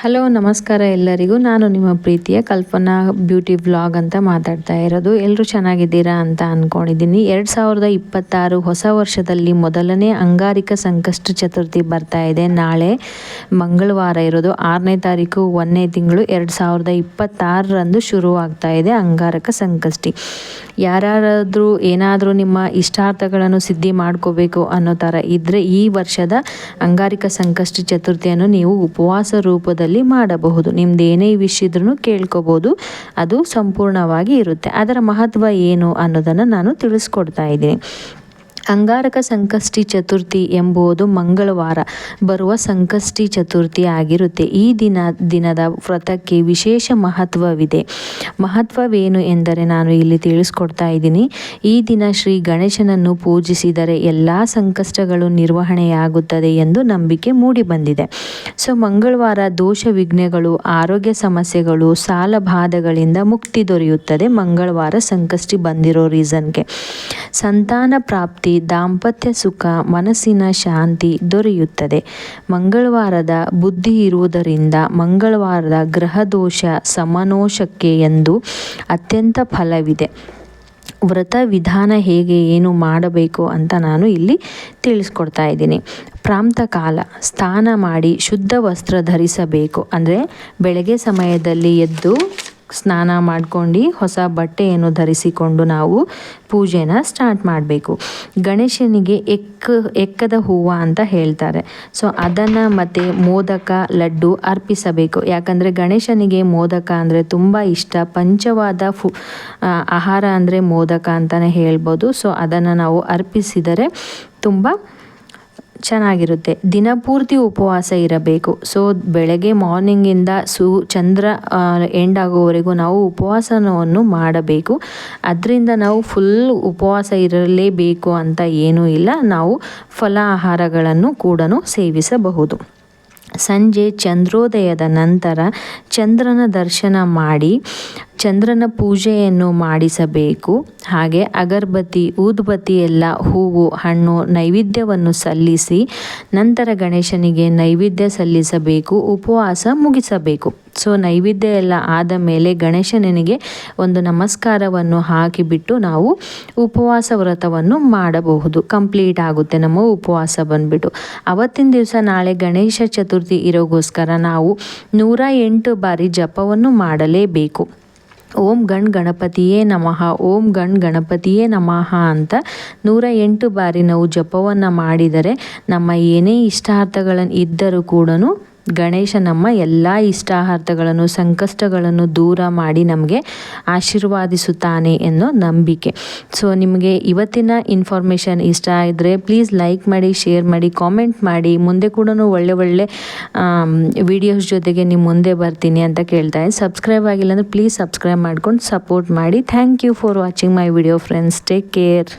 Hello, ನಮಸ್ಕಾರ ಎಲ್ಲರಿಗೂ. ನಾನು ನಿಮ್ಮ ಪ್ರೀತಿಯ ಕಲ್ಪನಾ ಬ್ಯೂಟಿ ವ್ಲಾಗ್ ಅಂತ ಮಾತಾಡ್ತಾ ಇರೋದು. ಎಲ್ಲರೂ ಚೆನ್ನಾಗಿದ್ದೀರಾ ಅಂತ ಅಂದ್ಕೊಂಡಿದ್ದೀನಿ ಎರಡು ಸಾವಿರದ ಇಪ್ಪತ್ತಾರು ಹೊಸ ವರ್ಷದಲ್ಲಿ ಮೊದಲನೇ ಅಂಗಾರಿಕ ಸಂಕಷ್ಟ ಚತುರ್ಥಿ ಬರ್ತಾ ಇದೆ. ನಾಳೆ ಮಂಗಳವಾರ ಇರೋದು. ಆರನೇ ತಾರೀಕು, ಒಂದನೇ ತಿಂಗಳು ಎರಡು ಸಾವಿರದ ಇಪ್ಪತ್ತಾರರಂದು ಶುರುವಾಗ್ತಾ ಇದೆ ಅಂಗಾರಕ ಸಂಕಷ್ಟಿ. ಯಾರಾದರೂ, ಏನಾದರೂ ನಿಮ್ಮ ಇಷ್ಟಾರ್ಥಗಳನ್ನು ಸಿದ್ಧಿ ಮಾಡ್ಕೋಬೇಕು ಅನ್ನೋ ಥರ ಇದ್ದರೆ ಈ ವರ್ಷದ ಅಂಗಾರಿಕ ಸಂಕಷ್ಟ ಚತುರ್ಥಿಯನ್ನು ನೀವು ಉಪವಾಸ ರೂಪದಲ್ಲಿ ಮಾಡಬಹುದು. ನಿಮ್ದು ಏನೇ ವಿಷಯ ಇದ್ರೂ ಕೇಳ್ಕೋಬೋದು. ಅದು ಸಂಪೂರ್ಣವಾಗಿ ಇರುತ್ತೆ. ಅದರ ಮಹತ್ವ ಏನು ಅನ್ನೋದನ್ನು ನಾನು ತಿಳಿಸ್ಕೊಡ್ತಾ ಇದ್ದೀನಿ. ಅಂಗಾರಕ ಸಂಕಷ್ಟಿ ಚತುರ್ಥಿ ಎಂಬುದು ಮಂಗಳವಾರ. ಬರುವ ಸಂಕಷ್ಟಿ ಚತುರ್ಥಿ ಆಗಿರುತ್ತೆ. ಈ ದಿನ, ದಿನದ ವ್ರತಕ್ಕೆ ವಿಶೇಷ ಮಹತ್ವವಿದೆ. ಮಹತ್ವವೇನು ಎಂದರೆ ನಾನು ಇಲ್ಲಿ ತಿಳಿಸ್ಕೊಡ್ತಾ ಇದ್ದೀನಿ. ಈ ದಿನ ಶ್ರೀ ಗಣೇಶನನ್ನು ಪೂಜಿಸಿದರೆ ಎಲ್ಲ ಸಂಕಷ್ಟಗಳು ನಿರ್ವಹಣೆಯಾಗುತ್ತದೆ ಎಂದು ನಂಬಿಕೆ ಮೂಡಿಬಂದಿದೆ ಸೊ, ಮಂಗಳವಾರ ದೋಷ ವಿಘ್ನಗಳು, ಆರೋಗ್ಯ ಸಮಸ್ಯೆಗಳು, ಸಾಲ ಬಾಧೆಗಳಿಂದ ಮುಕ್ತಿ ದೊರೆಯುತ್ತದೆ. ಮಂಗಳವಾರ ಸಂಕಷ್ಟಿ ಬಂದಿರೋ ರೀಸನ್ಗೆ. ಸಂತಾನ ಪ್ರಾಪ್ತಿ ದಾಂಪತ್ಯ ಸುಖ, ಮನಸ್ಸಿನ ಶಾಂತಿ ದೊರೆಯುತ್ತದೆ. ಮಂಗಳವಾರದ ಬುದ್ಧಿ ಇರುವುದರಿಂದ ಮಂಗಳವಾರದ ಗ್ರಹದೋಷ ಸಮನೋಷಕ್ಕೆ ಎಂದು ಅತ್ಯಂತ ಫಲವಿದೆ. ವ್ರತ ವಿಧಾನ ಹೇಗೆ ಏನು ಮಾಡಬೇಕು ಅಂತ ನಾನು ಇಲ್ಲಿ ತಿಳಿಸ್ಕೊಡ್ತಾ ಇದ್ದೀನಿ. ಪ್ರಾಂತ ಕಾಲ, ಸ್ನಾನ ಮಾಡಿ ಶುದ್ಧ ವಸ್ತ್ರ ಧರಿಸಬೇಕು. ಅಂದರೆ ಬೆಳಗ್ಗೆ ಸಮಯದಲ್ಲಿ ಎದ್ದು ಸ್ನಾನ ಮಾಡ್ಕೊಂಡು ಹೊಸ ಬಟ್ಟೆಯನ್ನು ಧರಿಸಿಕೊಂಡು ನಾವು ಪೂಜೆನ ಸ್ಟಾರ್ಟ್ ಮಾಡಬೇಕು. ಗಣೇಶನಿಗೆ ಎಕ್ಕ ಎಕ್ಕದ ಹೂವು ಅಂತ ಹೇಳ್ತಾರೆ. ಸೊ ಅದನ್ನು ಮತ್ತು ಮೋದಕ ಲಡ್ಡು ಅರ್ಪಿಸಬೇಕು. ಯಾಕಂದರೆ ಗಣೇಶನಿಗೆ ಮೋದಕ ಅಂದರೆ ತುಂಬ ಇಷ್ಟ. ಪಂಚವಾದ ಫು ಆಹಾರ ಅಂದರೆ ಮೋದಕ ಅಂತಲೇ ಹೇಳ್ಬೋದು. ಸೊ ಅದನ್ನು ನಾವು ಅರ್ಪಿಸಿದರೆ ತುಂಬ ಚೆನ್ನಾಗಿರುತ್ತೆ. ದಿನಪೂರ್ತಿ ಉಪವಾಸ ಇರಬೇಕು. ಸೊ ಬೆಳಗ್ಗೆ ಮಾರ್ನಿಂಗಿಂದ ಸು, ಚಂದ್ರ ಎಂಡ್ ಆಗೋವರೆಗೂ ನಾವು ಉಪವಾಸವನ್ನು ಮಾಡಬೇಕು. ಅದರಿಂದ ನಾವು ಫುಲ್ ಉಪವಾಸ ಇರಲೇಬೇಕು ಅಂತ ಏನೂ ಇಲ್ಲ. ನಾವು ಫಲ ಆಹಾರಗಳನ್ನು ಕೂಡ ಸೇವಿಸಬಹುದು. ಸಂಜೆ ಚಂದ್ರೋದಯದ ನಂತರ ಚಂದ್ರನ ದರ್ಶನ ಮಾಡಿ ಚಂದ್ರನ ಪೂಜೆಯನ್ನು ಮಾಡಿಸಬೇಕು. ಹಾಗೆ ಅಗರಬತ್ತಿ, ಊದುಬತ್ತಿ ಎಲ್ಲ ಹೂವು, ಹಣ್ಣು ನೈವೇದ್ಯವನ್ನು ಸಲ್ಲಿಸಿ ನಂತರ ಗಣೇಶನಿಗೆ ನೈವೇದ್ಯ ಸಲ್ಲಿಸಬೇಕು, ಉಪವಾಸ ಮುಗಿಸಬೇಕು. ಸೊ, ನೈವೇದ್ಯ ಎಲ್ಲ ಆದ ಮೇಲೆ ಗಣೇಶನಿಗೆ ಒಂದು ನಮಸ್ಕಾರವನ್ನು ಹಾಕಿಬಿಟ್ಟು ನಾವು ಉಪವಾಸ ವ್ರತವನ್ನು ಮಾಡಬಹುದು. ಕಂಪ್ಲೀಟ್ ಆಗುತ್ತೆ ನಮ್ಮ ಉಪವಾಸ ಬಂದ್ಬಿಟ್ಟು. ಅವತ್ತಿನ ದಿವಸ ನಾಳೆ ಗಣೇಶ ಚತುರ್ಥಿ ಇರೋಗೋಸ್ಕರ ನಾವು ನೂರ ಎಂಟು ಬಾರಿ ಜಪವನ್ನು ಮಾಡಲೇಬೇಕು. ಓಂ ಗಣ್ ಗಣಪತಿಯೇ ನಮಃ, ಓಂ ಗಣ್ ಗಣಪತಿಯೇ ನಮಃ ಅಂತ ನೂರ ಎಂಟು ಬಾರಿ ನಾವು ಜಪವನ್ನು ಮಾಡಿದರೆ ನಮ್ಮ ಏನೇ ಇಷ್ಟಾರ್ಥಗಳನ್ನು ಇದ್ದರೂ ಕೂಡ ಗಣೇಶ ನಮ್ಮ ಎಲ್ಲ ಇಷ್ಟಾರ್ಥಗಳನ್ನು ಸಂಕಷ್ಟಗಳನ್ನು ದೂರ ಮಾಡಿ ನಮಗೆ ಆಶೀರ್ವಾದಿಸುತ್ತಾನೆ ಎನ್ನೋ ನಂಬಿಕೆ. ಸೊ ನಿಮಗೆ ಇವತ್ತಿನ ಇನ್ಫಾರ್ಮೇಷನ್ ಇಷ್ಟ ಆದರೆ ಪ್ಲೀಸ್ ಲೈಕ್ ಮಾಡಿ ಶೇರ್ ಮಾಡಿ ಕಾಮೆಂಟ್ ಮಾಡಿ. ಮುಂದೆ ಕೂಡ ಒಳ್ಳೆ ಒಳ್ಳೆ ವಿಡಿಯೋಸ್ ಜೊತೆಗೆ ನಿಮ್ಮ ಮುಂದೆ ಬರ್ತೀನಿ ಅಂತ ಕೇಳ್ತಾ ಸಬ್ಸ್ಕ್ರೈಬ್ ಆಗಿಲ್ಲ ಅಂದರೆ ಪ್ಲೀಸ್ ಸಬ್ಸ್ಕ್ರೈಬ್ ಮಾಡ್ಕೊಂಡು ಸಪೋರ್ಟ್ ಮಾಡಿ. Thank you for watching my video friends take care